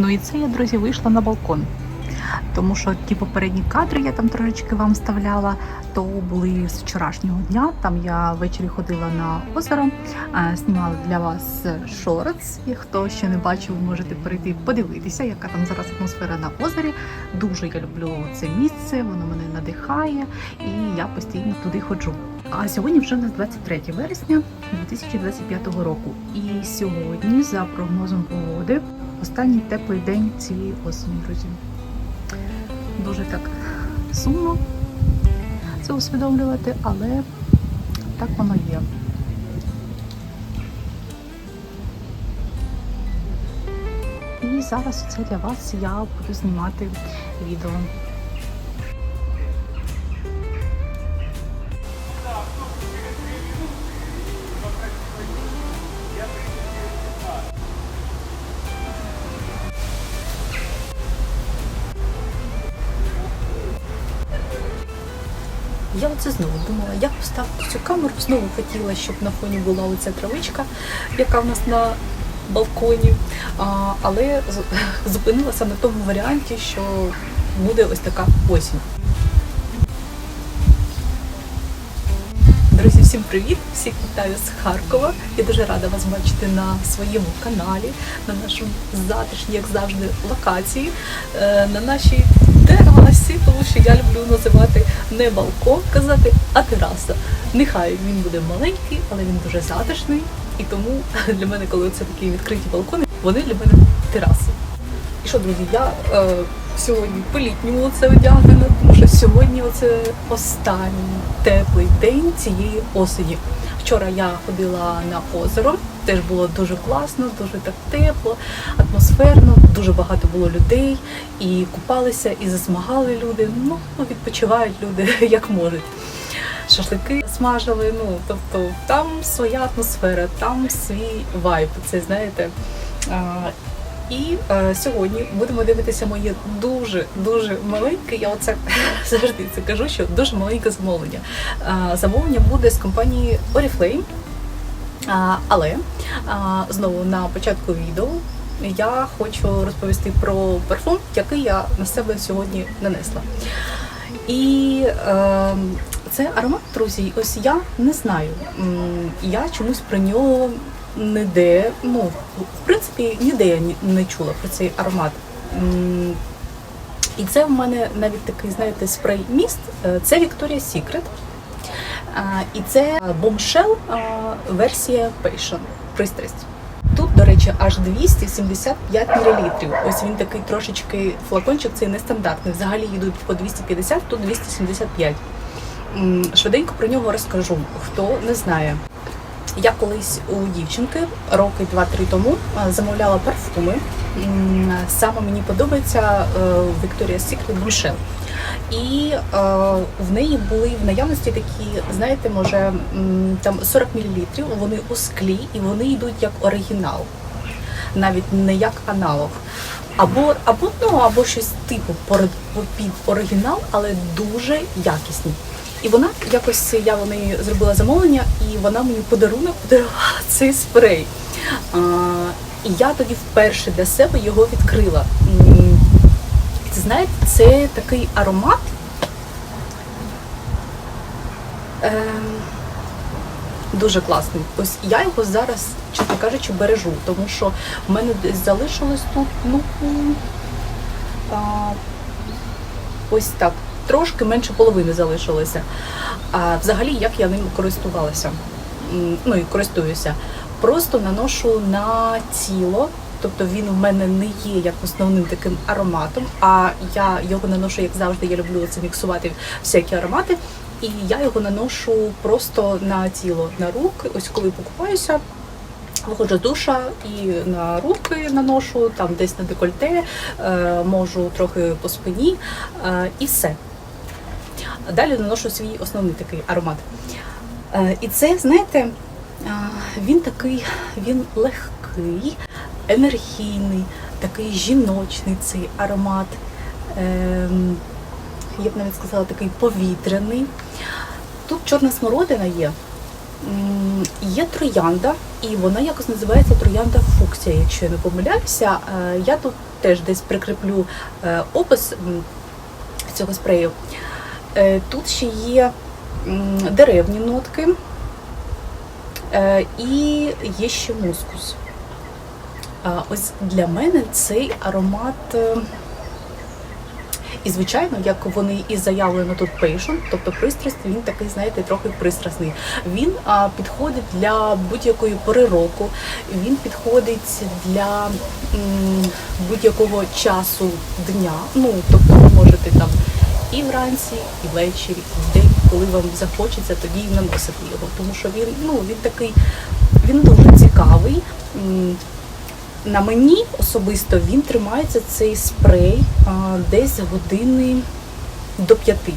Ну і це я, друзі, вийшла на балкон. Тому що ті попередні кадри я там трошечки вам вставляла, то були з вчорашнього дня. Там я ввечері ходила на озеро, е, знімала для вас шортс. І хто ще не бачив, можете перейти подивитися, яка там зараз атмосфера на озері. Дуже я люблю це місце, воно мене надихає, і я постійно туди ходжу. А сьогодні вже у нас 23 вересня 2025 року. І сьогодні, за прогнозом погоди, останній теплий день цієї осені, друзі. Дуже так сумно це усвідомлювати, але так воно є. І зараз це для вас я буду знімати відео. Я оце знову думала, як поставити цю камеру. Знову хотіла, щоб на фоні була оця травичка, яка в нас на балконі. А, але зупинилася на тому варіанті, що буде ось така осінь. Друзі, всім привіт! Всіх вітаю з Харкова. Я дуже рада вас бачити на своєму каналі, на нашому затишній, як завжди, локації, е, на нашій терасі, тому що я люблю називати не балкон казати, а тераса. Нехай він буде маленький, але він дуже затишний. І тому для мене, коли це такі відкриті балкони, вони для мене тераси. І що, друзі, я е, сьогодні по-літньому це одягнена, тому що сьогодні оце останній теплий день цієї осені. Вчора я ходила на озеро, теж було дуже класно, дуже так тепло, атмосферно, дуже багато було людей, і купалися, і засмагали люди. Ну, відпочивають люди як можуть. Шашлики смажили, ну тобто там своя атмосфера, там свій вайб. Це знаєте. І е, сьогодні будемо дивитися моє дуже дуже маленьке. Я оце завжди це кажу, що дуже маленьке замовлення. Е, замовлення буде з компанії Oriflame. Але знову на початку відео я хочу розповісти про парфум, який я на себе сьогодні нанесла. І е, це аромат, друзі. Ось я не знаю. Я чомусь про нього ніде, ну, в принципі, ніде я не чула про цей аромат. І це в мене навіть такий, знаєте, спрей міст. Е, Це Victoria's Secret. І це бомшел версія Passion. Пристрасть. Тут, до речі, аж 275 мл. Ось він такий трошечки флакончик, цей нестандартний. Взагалі йдуть по 250, тут 275. Швиденько про нього розкажу, хто не знає. Я колись у дівчинки роки 2-3 тому е, замовляла парфуми. Саме мені подобається е, Victoria's Secret Bombshell. І е, в неї були в наявності такі, знаєте, може там 40 мл, вони у склі і вони йдуть як оригінал, навіть не як аналог. Або, або, ну, або щось типу під оригінал, але дуже якісні. І вона якось я в неї зробила замовлення, і вона мені подарунок подарувала цей спрей. А, і я тоді вперше для себе його відкрила. Це знаєте, це такий аромат. Ем, дуже класний. Ось я його зараз, чесно кажучи, бережу, тому що в мене десь залишилось тут, ну а, ось так. Трошки менше половини залишилося. А взагалі, як я ним користувалася? Ну і користуюся. Просто наношу на тіло, тобто він у мене не є як основним таким ароматом, а я його наношу, як завжди, я люблю це міксувати всякі аромати. І я його наношу просто на тіло, на руки. Ось коли покупаюся, виходжу душа і на руки наношу, там десь на декольте, е, можу трохи по спині е, і все. Далі наношу свій основний такий аромат. Е, І це, знаєте, він такий, він легкий, енергійний, такий жіночний цей аромат. Ем, Я б навіть сказала, такий повітряний. Тут чорна смородина є. Є троянда, і вона якось називається троянда фуксія, якщо я не помиляюся. Е, Я тут теж десь прикріплю е, опис цього спрею. Е, Тут ще є деревні нотки е, і є ще мускус. Ось для мене цей аромат. е, І, звичайно, як вони і заявлено тут пейшн, тобто пристрасть, він такий, знаєте, трохи пристрасний. Він підходить для будь-якої пори року, він підходить для будь-якого часу дня. Ну, тобто ви можете там і вранці, і ввечері, і в день, коли вам захочеться, тоді наносити його. Тому що він, ну, він такий, він дуже цікавий. На мені особисто він тримається цей спрей десь години до п'яти,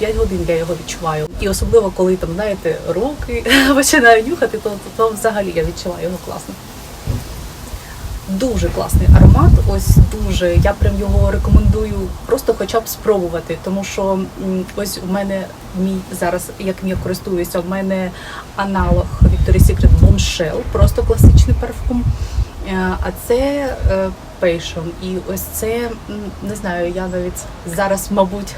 4-5 годин я його відчуваю. І особливо, коли там, знаєте, руки починаю нюхати, то, то, то взагалі я відчуваю його класно. Дуже класний аромат, ось дуже. Я прям його рекомендую просто хоча б спробувати, тому що ось у мене мій зараз, яким я користуюся, у мене аналог Victoria's Secret Bombshell, просто класичний парфум. Е, А це Passion. І ось це не знаю, я навіть зараз, мабуть,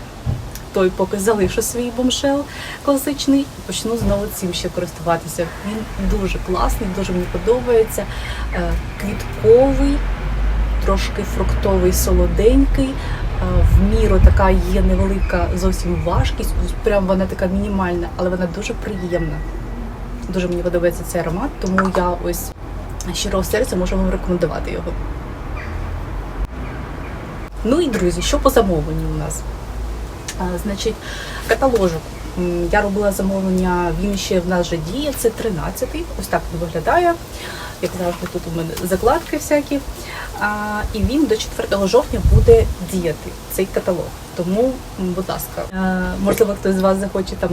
той поки залишу свій бомшел класичний і почну знову цим ще користуватися. Він дуже класний, дуже мені подобається. Е, Квітковий, трошки фруктовий, солоденький. е, В міру така є невелика зовсім важкість, прям вона така мінімальна, але вона дуже приємна. Дуже мені подобається цей аромат, тому я ось щирого серця можу вам рекомендувати його. Ну і друзі, що по замовленню у нас? Значить, каталожок. Я робила замовлення, він ще в нас вже діє, це 13-й. Ось так він виглядає. Як завжди, тут у мене закладки всякі. А, і він до 4 жовтня буде діяти, цей каталог. Тому, будь ласка, можливо, хтось з вас захоче там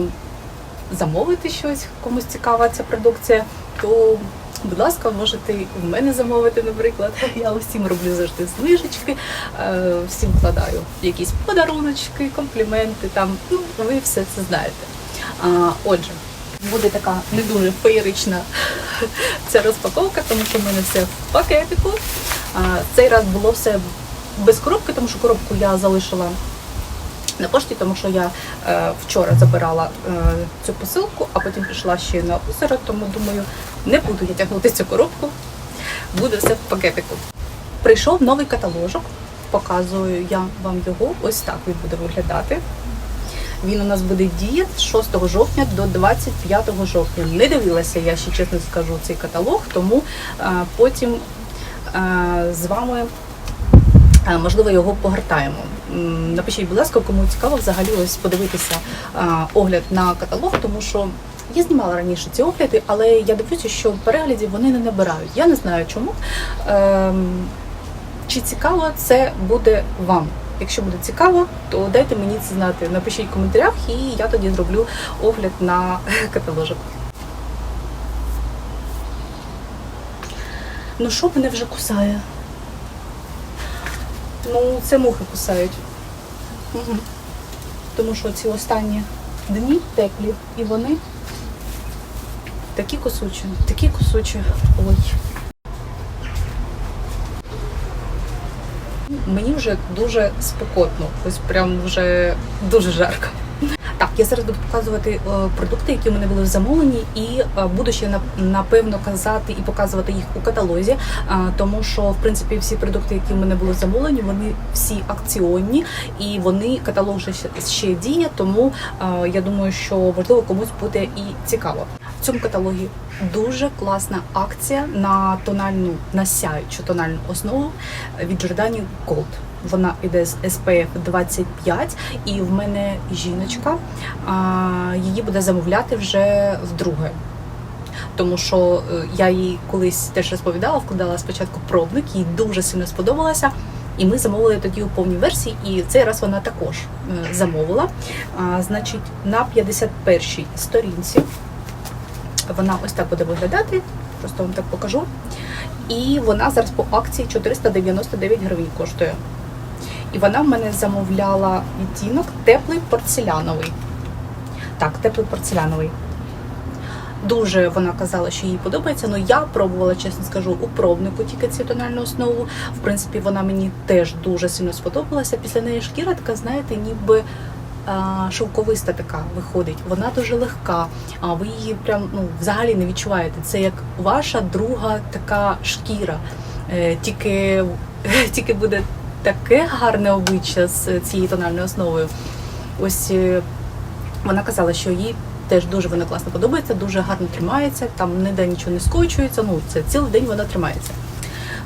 замовити щось, комусь цікава ця продукція, то будь ласка, можете в мене замовити, наприклад. Я усім роблю завжди знижечки, е, всім вкладаю якісь подаруночки, компліменти. Там ну ви все це знаєте. А, отже, буде така не дуже феєрична ця розпаковка, тому що в мене все в пакетику. А, цей раз було все без коробки, тому що коробку я залишила на пошті, тому що я е, вчора забирала е, цю посилку, а потім пішла ще на озеро, тому думаю, не буду я тягнути цю коробку, буде все в пакетику. Прийшов новий каталожок, показую я вам його. Ось так він буде виглядати. Він у нас буде діяти з 6 жовтня до 25 жовтня. Не дивилася, я ще чесно скажу, цей каталог, тому е, потім е, з вами Е, Можливо, його погортаємо. Напишіть, будь ласка, кому цікаво взагалі ось подивитися огляд на каталог, тому що я знімала раніше ці огляди, але я дивлюся, що переглядів вони не набирають. Я не знаю чому. Ем, Чи цікаво це буде вам? Якщо буде цікаво, то дайте мені це знати. Напишіть в коментарях, і я тоді зроблю огляд на каталожок. Ну що мене вже кусає? Ну, це мухи кусають. Угу. Тому що ці останні дні теплі, і вони такі кусучі, такі кусучі. Ой. Мені вже дуже спекотно, ось прям вже дуже жарко. Так, я зараз буду показувати е, продукти, які у мене були замовлені, і е, буду ще напевно казати і показувати їх у каталозі, е, тому що в принципі всі продукти, які в мене були замовлені, вони всі акціонні і вони каталог ще, ще діє. Тому я думаю, що можливо комусь буде і цікаво. В цьому каталогі дуже класна акція на тональну на сяючу тональну основу від Giordani Gold. Вона йде з SPF 25, і в мене жіночка а, її буде замовляти вже вдруге. Тому що е, я їй колись теж розповідала, вкладала спочатку пробник, їй дуже сильно сподобалася. І ми замовили тоді у повній версії, і цей раз вона також е, замовила. А, значить, на 51-й сторінці вона ось так буде виглядати. Просто вам так покажу. І вона зараз по акції 499 гривень коштує. І вона в мене замовляла відтінок теплий порцеляновий. Так, теплий порцеляновий. Дуже вона казала, що їй подобається. Ну я пробувала, чесно скажу, у пробнику тільки цю тональну основу. В принципі, вона мені теж дуже сильно сподобалася. Після неї шкіра така, знаєте, ніби. а, Шовковиста така виходить, вона дуже легка. А ви її прям ну взагалі не відчуваєте. Це як ваша друга така шкіра. Е, Тільки, тільки буде таке гарне обличчя з цією тональною основою. Ось е, вона казала, що їй теж дуже вона класно подобається, дуже гарно тримається, там ніде нічого не скочується. Ну це цілий день вона тримається.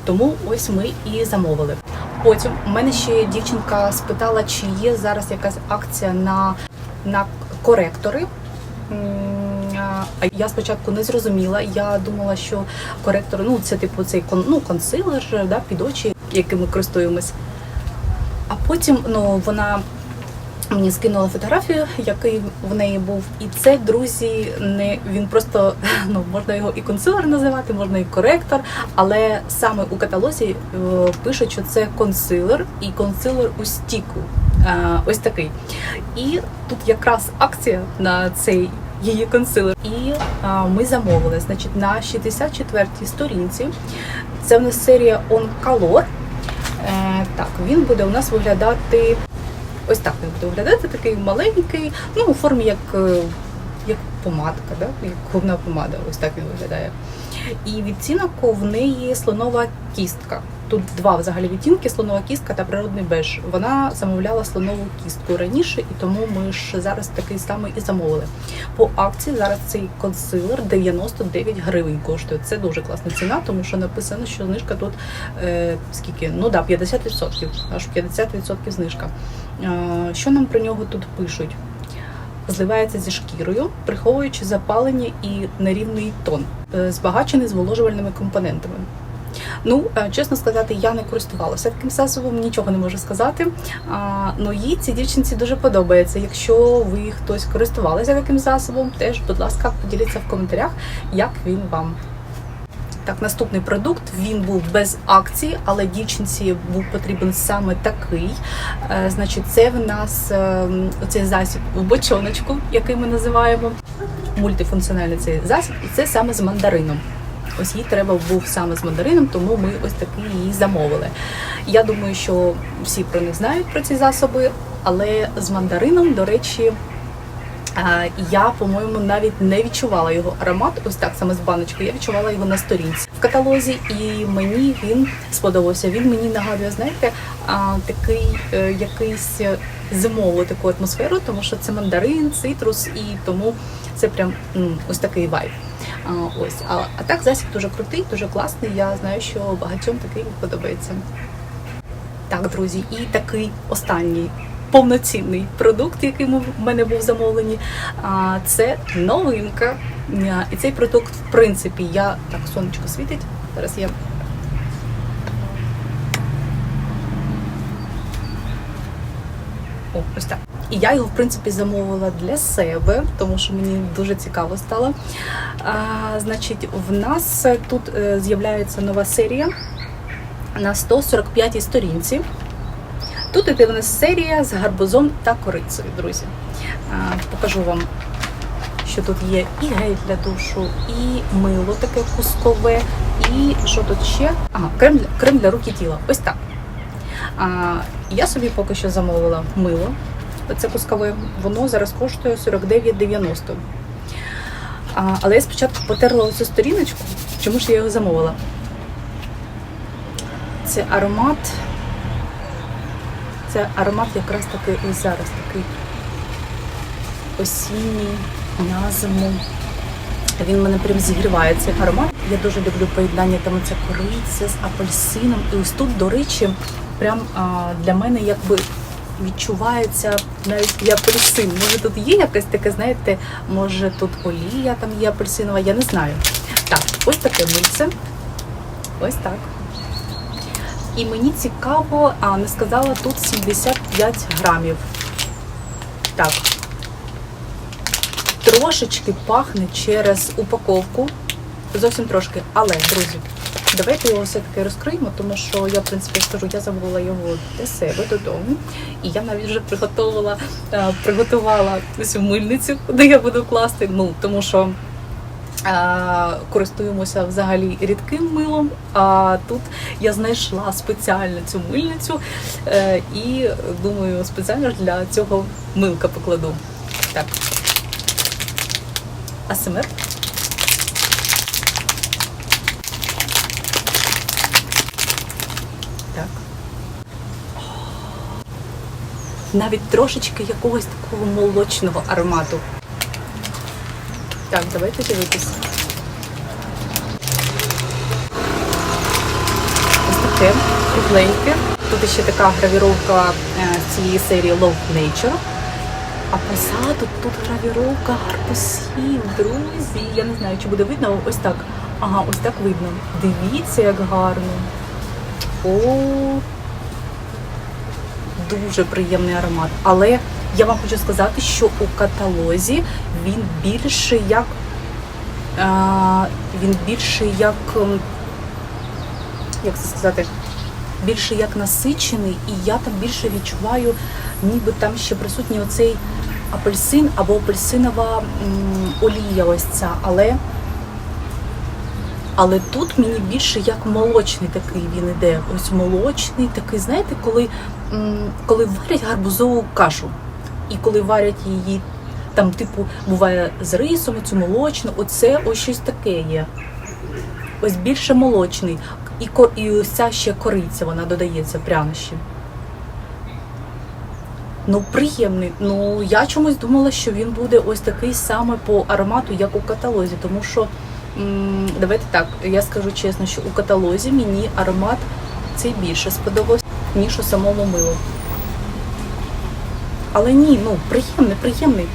Тому ось ми і замовили. Потім у мене ще дівчинка спитала, чи є зараз якась акція на, на коректори. Я спочатку не зрозуміла. Я думала, що коректори, ну це типу цей кон, ну, консилер да, під очі, яким ми користуємось. А потім ну, вона мені скинула фотографію, який в неї був. І це, друзі, не він просто ну можна його і консилер називати, можна і коректор. Але саме у каталозі е, пишуть, що це консилер і консилер у стіку. Е, ось такий. І тут якраз акція на цей. Її консилер. І а, ми замовили. Значить, на 64-й сторінці. Це в нас серія On Color. Так, він буде у нас виглядати Ось так він буде виглядати, такий маленький, ну у формі як, е, як помадка, да? як губна помада. Ось так він виглядає. І відцінок в неї слонова кістка. Тут два взагалі відтінки: слонова кістка та природний беж. Вона замовляла слонову кістку раніше, і тому ми ж зараз такий самий і замовили. По акції зараз цей консилер 99 гривень коштує. Це дуже класна ціна, тому що написано, що знижка тут е, скільки? Ну да, 50%, аж 50% знижка. Е, що нам про нього тут пишуть? Зливається зі шкірою, приховуючи запалення і нерівний тон, Е, збагачений зволожувальними компонентами. Ну, е, чесно сказати, я не користувалася таким засобом, нічого не можу сказати. Ну їй цій дівчинці дуже подобається. Якщо ви хтось користувалися таким засобом, теж, будь ласка, поділіться в коментарях, як він вам. Так, наступний продукт він був без акції, але дівчинці був потрібен саме такий. Е, значить, це в нас е, оцей засіб в бочоночку, який ми називаємо. Мультифункціональний цей засіб, і це саме з мандарином. Ось їй треба був саме з мандарином, тому ми ось такий її замовили. Я думаю, що всі про них знають про ці засоби, але з мандарином, до речі, я, по-моєму, навіть не відчувала його аромат. Ось так саме з баночкою. Я відчувала його на сторінці в каталозі, і мені він сподобався. Він мені нагадує, знаєте, такий е, якийсь зимову таку атмосферу, тому що це мандарин, цитрус, і тому це прям ось такий вайб. Ось, а, а так засіб дуже крутий, дуже класний. Я знаю, що багатьом такий подобається. Так, друзі, і такий останній повноцінний продукт, який в мене був замовлений. Це новинка. І цей продукт, в принципі, я так сонечко світить. Зараз я. О, ось так. І я його, в принципі, замовила для себе, тому що мені дуже цікаво стало. А, Значить, в нас тут е, з'являється нова серія на 145 сторінці. Тут іде в нас серія з гарбузом та корицею, друзі. А, Покажу вам, що тут є і гель для душу, і мило таке кускове, і що тут ще? Ага, крем для, крем для рук і тіла. Ось так. А, Я собі поки що замовила мило. Це кускове, воно зараз коштує 49,90. Але я спочатку потерла оцю сторіночку. Чому ж я його замовила? Це аромат. Це аромат якраз таки ось зараз такий осінній на зиму. Він мене прям зігріває цей аромат. Я дуже люблю поєднання там це кориця з апельсином. І ось тут, до речі, прям а, для мене якби відчувається навіть і апельсин. Може тут є якесь таке, знаєте, може тут олія там є апельсинова, я не знаю. Так, ось таке мильце. Ось так. І мені цікаво, а не сказала тут 75 грамів. Так. Трошечки пахне через упаковку. Зовсім трошки. Але, друзі, давайте його все-таки розкриємо, тому що я, в принципі, скажу, я замовила його для себе додому. І я навіть вже приготувала, е, приготувала цю мильницю, куди я буду класти. Ну, тому що е, користуємося взагалі рідким милом. А тут я знайшла спеціально цю мильницю е, і думаю, спеціально для цього милка покладу. Так. АСМР. Навіть трошечки якогось такого молочного аромату. Так, давайте дивитися. Ось таке кругленьке. Тут ще така гравіровка е, з цієї серії Love Nature. А позаду тут гравіровка гарбузів, друзі. Я не знаю, чи буде видно. Ось так. Ага, ось так видно. Дивіться, як гарно. О, дуже приємний аромат. Але я вам хочу сказати, що у каталозі він більше як. Він більше як. ем, Як це сказати? Більше як насичений, і я там більше відчуваю, ніби там ще присутній оцей апельсин або апельсинова олія ось ця. Але, але тут мені більше як молочний такий він іде. Ось молочний такий, знаєте, коли, коли варять гарбузову кашу. І коли варять її, там, типу, буває з рисом, цю молочну, оце ось щось таке є. Ось більше молочний. І, і ось ця ще кориця, вона додається прянощі. Ну, приємний. Ну, я чомусь думала, що він буде ось такий саме по аромату, як у каталозі. Тому що, давайте так, я скажу чесно, що у каталозі мені аромат цей більше сподобався, ніж у самому милу. Але ні, ну приємний, приємний.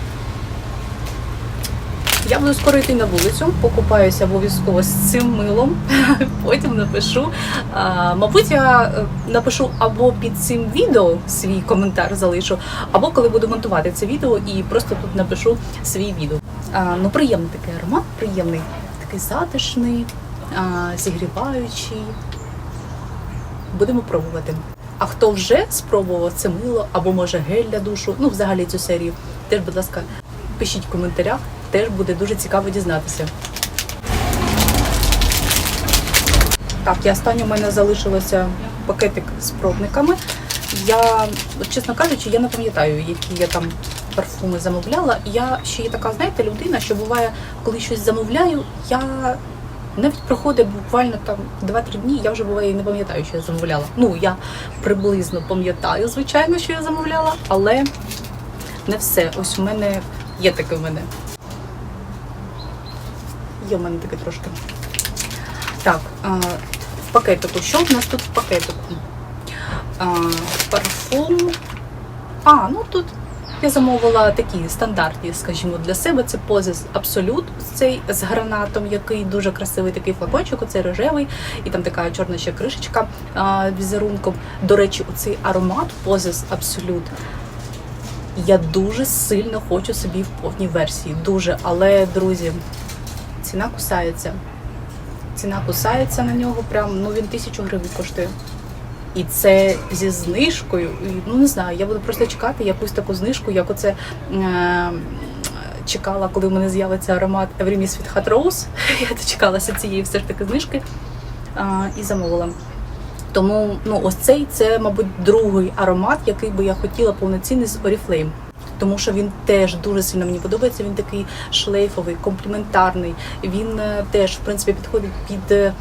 Я буду скоро йти на вулицю, покупаюся обов'язково з цим милом. Потім напишу. А, мабуть, я е, напишу або під цим відео свій коментар залишу, або коли буду монтувати це відео і просто тут напишу свій відео. А, ну, приємний такий аромат, приємний, такий затишний, зігріваючий. Будемо пробувати. А хто вже спробував це мило або може гель для душу, ну взагалі цю серію, теж, будь ласка, пишіть в коментарях, теж буде дуже цікаво дізнатися. Так, і останнє в мене залишилося пакетик з пробниками. Я, чесно кажучи, я не пам'ятаю, які я там парфуми замовляла. Я ще є така, знаєте, людина, що буває, коли щось замовляю, я навіть проходить буквально там 2-3 дні, я вже буває і не пам'ятаю, що я замовляла. Ну, я приблизно пам'ятаю, звичайно, що я замовляла, але не все. Ось у мене є таке в мене. Є в мене таке трошки. Так, в пакетику. Що в нас тут в пакетику? А, парфум. А, ну тут я замовила такі стандартні, скажімо, для себе. Це Позис Абсолют, цей з гранатом, який дуже красивий такий флакончик, оцей рожевий, і там така чорна ще кришечка а, візерунком. До речі, оцей аромат Позис Абсолют. Я дуже сильно хочу собі в повній версії. Дуже, але, друзі, ціна кусається. Ціна кусається на нього, прям ну він тисячу гривень коштує. І це зі знижкою. Ну не знаю, я буду просто чекати якусь таку знижку, як оце е- чекала, коли в мене з'явиться аромат Miss with Hot Rose. Я дочекалася цієї все ж таки знижки а, і замовила. Тому ну, ось цей це, мабуть, другий аромат, який би я хотіла повноцінний з Oriflame. Тому що він теж дуже сильно мені подобається. Він такий шлейфовий, компліментарний. Він е, теж, в принципі, підходить під е,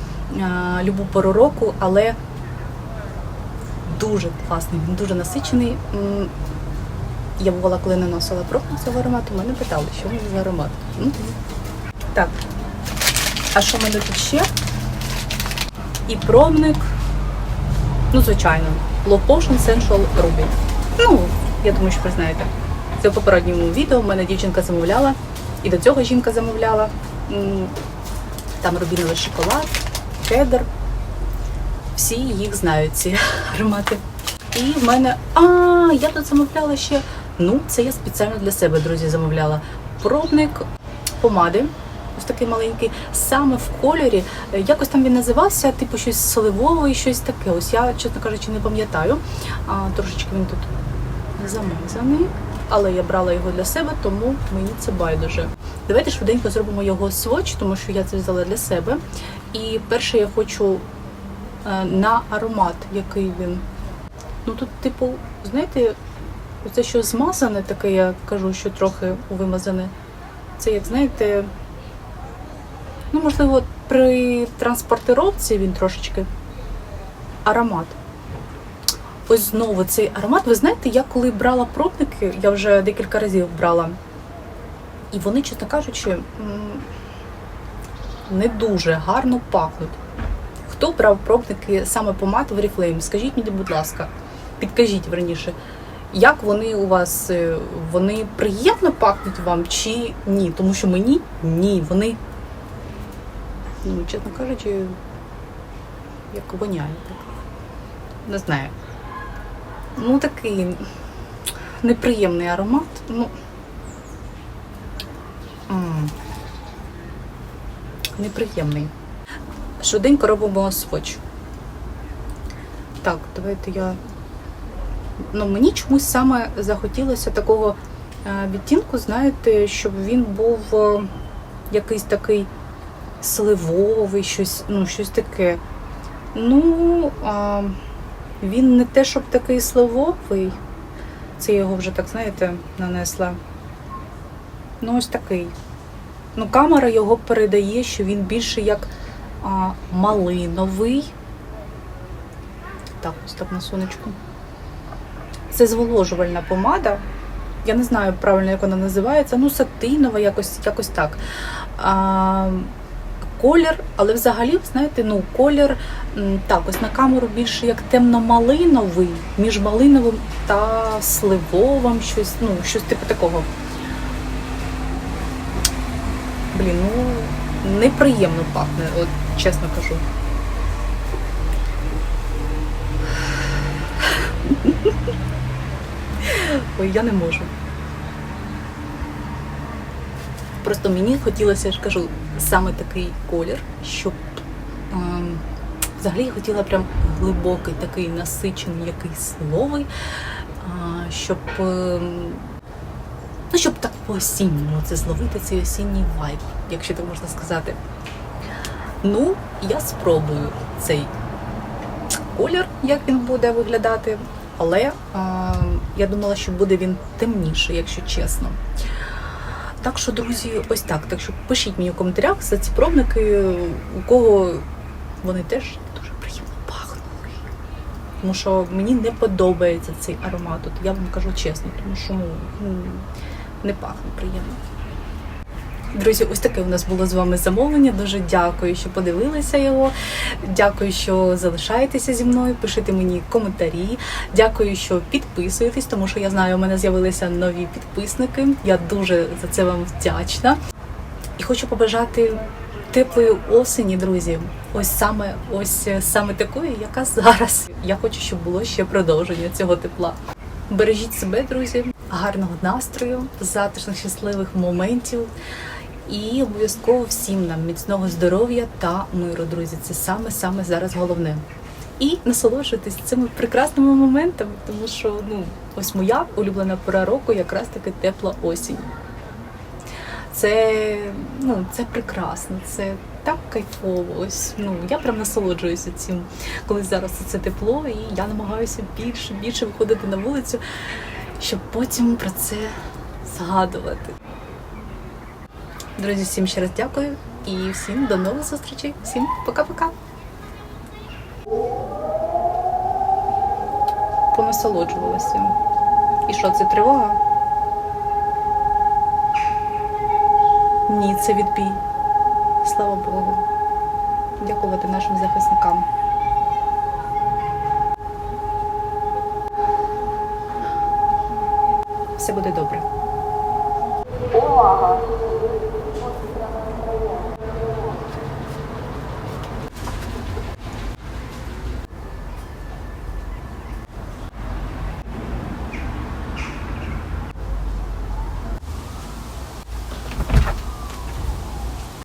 любу пору року, але дуже класний, він дуже насичений. Я бувала, коли наносила пробник цього аромату, мене питали, що він за аромат. Так. А що мене тут ще? І пробник. Ну, звичайно, Low Potion Sensual Ruby. Ну, я думаю, що ви знаєте. Це в попередньому відео в мене дівчинка замовляла, і до цього жінка замовляла. Там рубіновий шоколад, кедр. Всі їх знають, ці аромати. І в мене. А, я тут замовляла ще. Ну, це я спеціально для себе, друзі, замовляла. Пробник помади. Ось такий маленький, саме в кольорі. Е, Якось там він називався, типу щось сливове, щось таке. Ось я, чесно кажучи, не пам'ятаю. Трошечки він тут замазаний, але я брала його для себе, тому мені це байдуже. Давайте швиденько зробимо його своч, тому що я це взяла для себе. І перше я хочу на аромат, який він. Ну тут, типу, знаєте, це що змазане, таке, я кажу, що трохи вимазане. Це як знаєте, ну можливо, при транспортировці він трошечки аромат. Ось знову цей аромат. Ви знаєте, я коли брала пробники, я вже декілька разів брала, і вони, чесно кажучи, не дуже гарно пахнуть. Хто брав пробники саме помад в Oriflame? Скажіть мені, будь ласка, підкажіть верніше, як вони у вас е, вони приємно пахнуть вам чи ні? Тому що мені ні, вони, ну, чесно кажучи, як воняють. Не знаю. Ну, такий неприємний аромат. Ну. Неприємний. Швиденько робимо сводч. Так, давайте я. Ну, мені чомусь саме захотілося такого е, відтінку, знаєте, щоб він був е, якийсь такий сливовий, щось, ну, щось таке. Ну, а, він не те, щоб такий сливовий. Це я його вже так, знаєте, нанесла. Ну, ось такий. Ну, камера його передає, що він більше як малиновий. Так, ось так на сонечку. Це зволожувальна помада. Я не знаю правильно, як вона називається. Ну, сатинова, якось, якось так. А, колір, але взагалі, знаєте, ну, колір так, ось на камеру більше як темно-малиновий, між малиновим та сливовим, щось, ну, щось типу такого. Блін, ну неприємно пахне, от чесно кажу. Ой, я не можу. Просто мені хотілося, я ж кажу, саме такий колір, щоб ем, взагалі я хотіла прям глибокий, такий насичений, якийсь словий, а, щоб, ем, ну, щоб так по-осінньому це зловити цей осінній вайб, якщо так можна сказати. Ну, я спробую цей колір, як він буде виглядати, але е, я думала, що буде він темніший, якщо чесно. Так що, друзі, ось так. Так що пишіть мені в коментарях за ці пробники, у кого вони теж дуже приємно пахнули. Тому що мені не подобається цей аромат. От я вам кажу чесно, тому що ну, не пахне приємно. Друзі, ось таке у нас було з вами замовлення. Дуже дякую, що подивилися його. Дякую, що залишаєтеся зі мною. Пишите мені коментарі. Дякую, що підписуєтесь, тому що я знаю, у мене з'явилися нові підписники. Я дуже за це вам вдячна. І хочу побажати теплої осені, друзі. Ось саме ось саме такої, яка зараз. Я хочу, щоб було ще продовження цього тепла. Бережіть себе, друзі, гарного настрою, затишних щасливих моментів. І обов'язково всім нам міцного здоров'я та миру, друзі. Це саме саме зараз головне. І насолоджуйтесь цими прекрасними моментами, тому що ну ось моя улюблена пора року якраз таки тепла осінь. Це ну це прекрасно, це так кайфово. Ось ну я прям насолоджуюся цим, коли зараз це тепло, і я намагаюся більше більше виходити на вулицю, щоб потім про це згадувати. Друзі, всім ще раз дякую і всім до нових зустрічей. Всім пока-пока. Понасолоджувалася. І що, це тривога? Ні, це відбій. Слава Богу. Дякувати нашим захисникам. все буде добре. Увага!